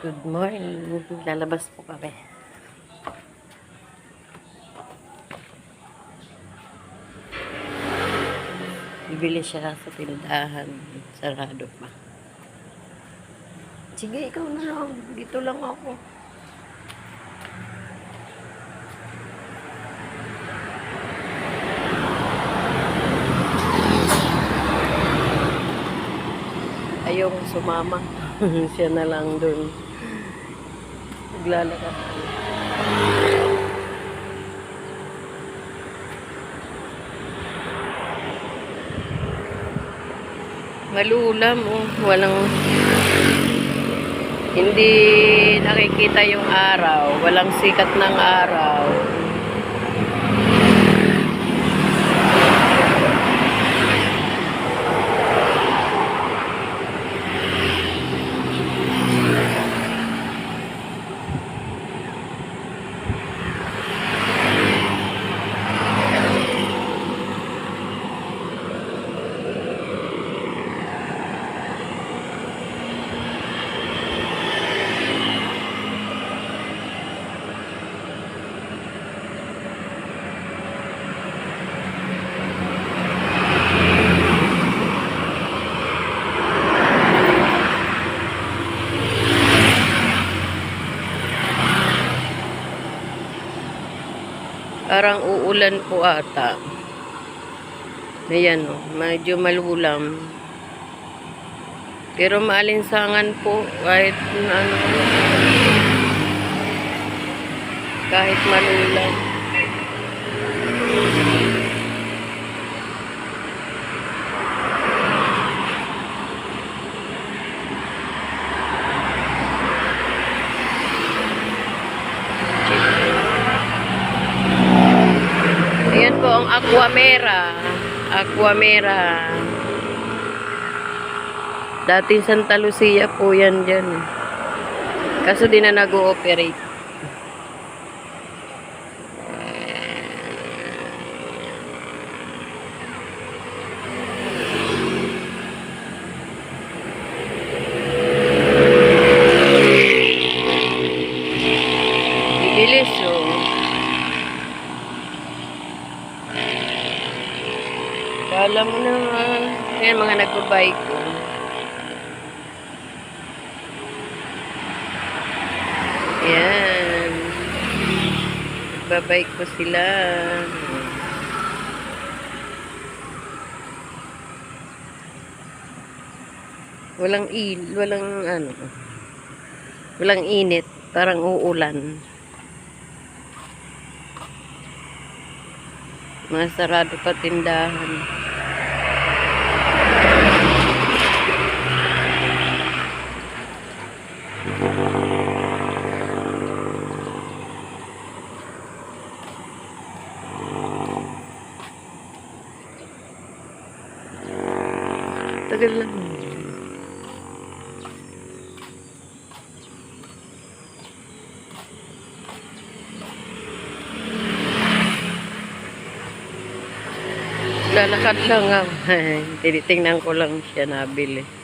Good morning. Lalabas po kami. Bibili siya sa tindahan. Sarado pa. Sige, ikaw na lang. Dito lang ako. Ayaw sumama. siya na lang dun. Naglalakad. Malulam oh. Walang hindi nakikita yung araw. Walang sikat ng araw. Parang uulan po ata. Ayan o, medyo malulam. Pero maalinsangan po kahit ano, kahit malulam. Ayan po ang Aquamera. Aquamera. Dating Santa Lucia po yan dyan. Kaso di na nag-ooperate. Bibilis oh. Kala mo na nga. Ayan, mga nagbabike. Ayan. Nagbabike ko sila. Walang il, walang ano. Walang init, parang uulan. Mga sarado tindahan. Tagal lang. Lalakad lang nga. Tinitingnan ko lang siya nabili.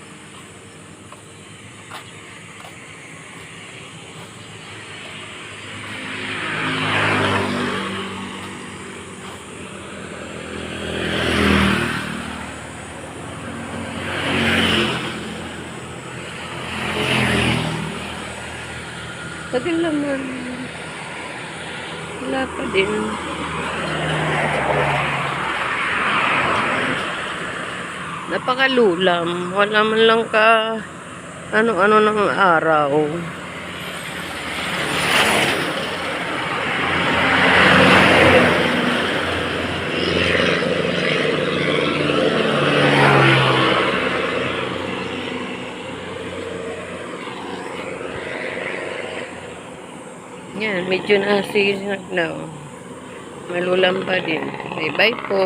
Tagal naman. Wala pa din. Napakalulam. Wala man lang ka ano-ano ng araw. Yan, medyo nasisinag na. oh. Malulam pa din. Bye-bye po.